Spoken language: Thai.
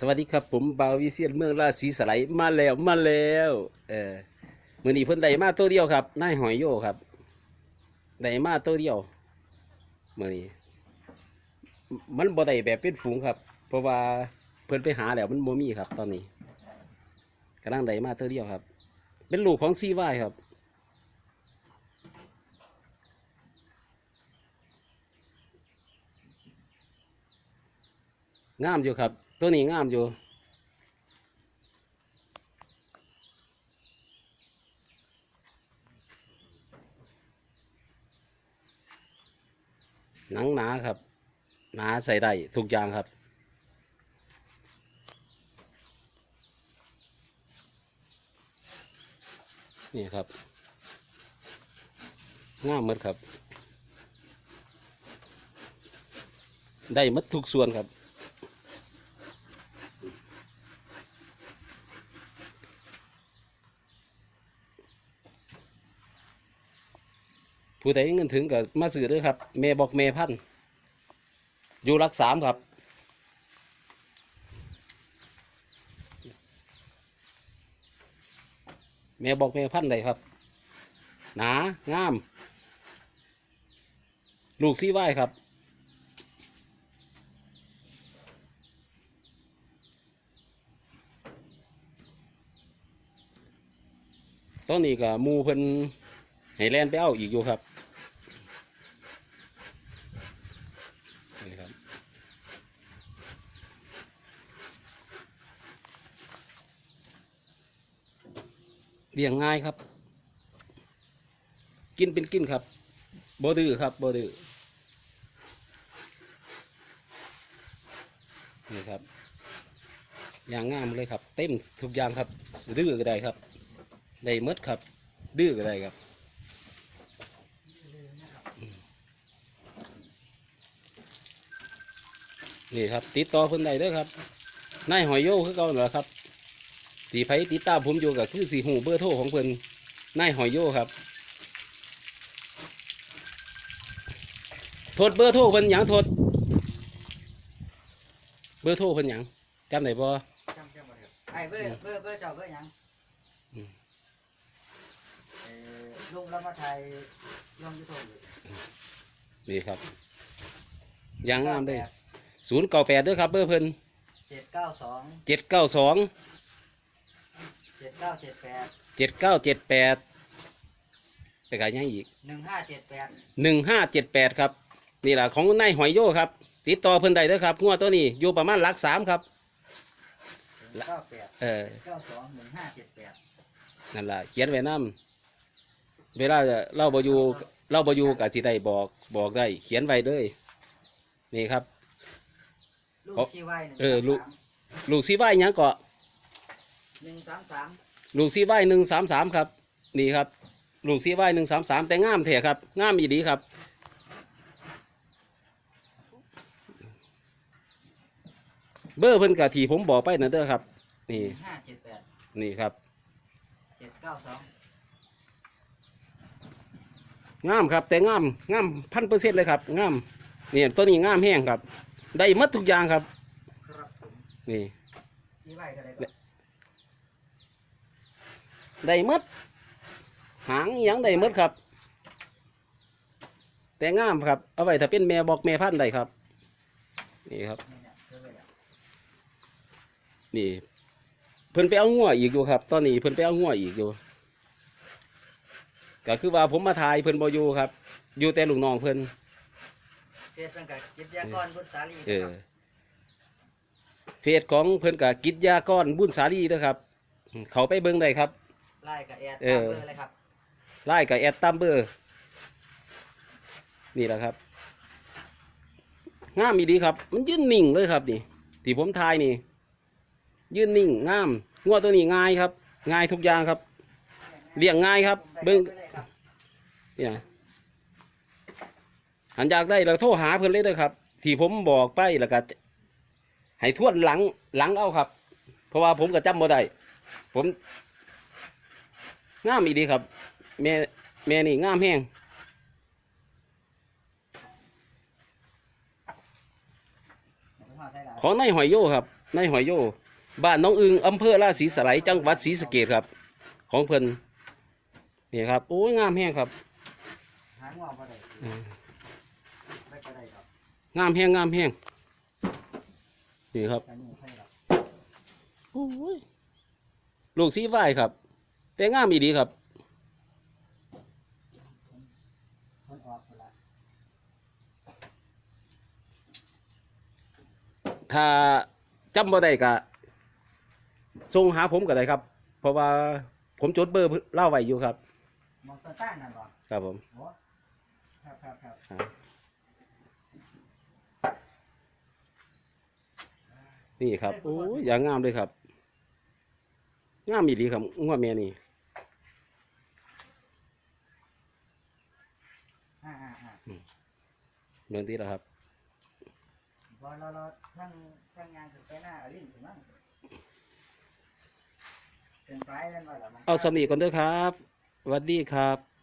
สวัสดีครับผมบาวิเซียนเมืองราศีสไลมาแล้วมาแล้วเออมือนี้เพิ่นได้มาตัวเดียวครับนายหอยโยครับได้มาตัวเดียวมือนี้มันบ่ได้แบบเป็นฝูงครับ เพราะว่าเพิ่นไปหาแล้วมันบ่มีครับ ตอนนี้กำลังได้มาตัวเดียวครับ เป็นลูกของซีวายครับงามอยู่ครับ ตัวนี้งามอยู่ หนังหนาครับ หนาใส่ได้ทุกอย่างครับนี่ครับงามมดครับ ได้หมดทุกส่วนครับ ผู้ใดเงินถึงก็มาซื้อด้วยครับเมบอกเมพันธ์อยู่รักสามครับเมบอกเมพันเลยครับ หนางาม ลูกซี่ไหวครับตอนนี้ก็มูเพิ่นให้แลนไปเอาอีกอยู่ครับนี่ครับ เลี้ยงง่ายครับ กินเป็นกินครับบ่ดื้อครับบ่ดื้อนี่ครับอย่างงามเลยครับ เต็มทุกอย่างครับดื้อก็ได้ครับได้มดครับ ดื้อก็ได้ครับนี่ครับ ติดต่อเพิ่นได้เด้อครับนายหอยโยคือเก่าเหรอครับ สีไผติดตามผมอยู่ก็คือสีหูเบอร์โทรของเพิ่นนายหอยโยครับโทษเบอร์โทรเพิ่นหยังโทษเบอร์โทรเพิ่นหยังจำได้บ่จำจำบ่ได้ครับไอ้เบอร์เบอร์เบอร์เจ้าเบอร์หยังอืมเอ่อลุงแล้วมาไทยลงยูทูบนี่ครับอยางงามเลยศูนย์เก้าแปดเด้อครับ เบอร์เพิ่นเจ็ดเก้าสองเจ็ดเก้าสอง เจ็ดเก้าเจ็ดแปดเจ็ดเก้าเจ็ดแปดไปขายยังอีกหนึ่งห้าเจ็ดแปดหนึ่งห้าเจ็ดแปดครับ นี่แหละของนายหอยโยครับ ติดต่อเพิ่นได้เด้อครับงวดตัวนี้อยู่ประมาณหลักสามครับ เก้าแปดเออ เก้าสองหนึ่งห้าเจ็ดแปดนั่นแหละเขียนไว้น้ำเวลาเล่าบอยู่เล่าบอยู่กับสิได้บอกบอกได้ เขียนไว้เลยนี่ครับ ลูกเอาซีไวหนึ่งเออลูก ลูกซีไว้ยังเกาะ หนึ่งสามสามลูกซีไว้หนึ่งสามสามครับ นี่ครับ ลูกซีไว้หนึ่งสามสามแต่งามแท้ครับงามอีดีครับ เบอร์เพิ่นกะทีผมบอกไปนะเด้อครับ นี่ห้าเจ็ดแปดนี่ครับ เจ็ดเก้าสองงามครับ แต่งามงามพันเปอร์เซ็นต์เลยครับงามนี่ตัวนี้งามแห้งครับ ได้หมดทุกอย่างครับ ครับผมนี่ซีไวก็ได้ครับ ได้หมดหางอิหยังได้หมดครับ แต่งามครับ เอาไว้ถ้าเป็นแม่บอกแม่พันธุ์ได้ครับ นี่ครับนี่เนี่ยเจอเลยอะนี่ เพิ่นไปเอางัวอีกอยู่ครับ ตอนนี้เพิ่นไปเอางัวอีกอยู่ก็คือว่าผมมาทายเพิ่นบ่อยู่ครับ อยู่แต่ลูกน้องเพิ่นเฟซเป็นกับกิจยากรบุตรสาลีเอคอรับเฟซของเพิ่นกับกิจยากรบุญสาลีเด้อครับ เขาไปเบิ่งได้ครับ ไล่กับแอดเอตามอเบอร์เลยครับไล่กับแอดตัมเบอร์นี่แหละครับงามอีดีครับ มันยืนนิ่งเลยครับนี่ที่ผมทายนี่ ยืนนิ่งงามงัวตัวนี้ง่ายครับ ง่ายทุกอย่างครับเลี้ยงง่ายครับ เบิ่งไปเลยครับเนี่ยหันอยากได้เราโทรหาเพิ่นเลยเด้อครับ ที่ผมบอกไปแล้วก็ให้ทวนหลังหลังเอาครับ เพราะว่าผมก็จำบ่ได้ผม งามอีดีครับ แม่แม่นี่งามแห้งของนายหอยโยครับนายหอยโยบ้านน้องอึงอำเภอราศีสไลยจังหวัดศรีสะเกษครับ ของเพิ่นนี่ครับโอ้ยงามแห้งครับงามแห้งงามแห้งนี่ครับโอ้ยลูกสีไหวครับ แต่งามอีดีครับถ้าจำบ่ได้ก็ส่งหาผมก็ได้ครับ เพราะว่าผมจดเบอร์เล่าไว้อยู่ครับมองต้านนั่นบ่ครับผมครับครับครับนี่ครับโอ้ยอย่างงามเลยครับ งามอีดีครับงวดแม่นี่ อ่าอ่าอ่า เรื่องที่แล้วครับบ่เราเราทั้งทั้งงานถึงไปหน้าเอาลิ้นถึงมั่งเป็นปลายแล้วบ่ล่ะมันเอาสำนีก่อนเด้อครับสวัสดีครับ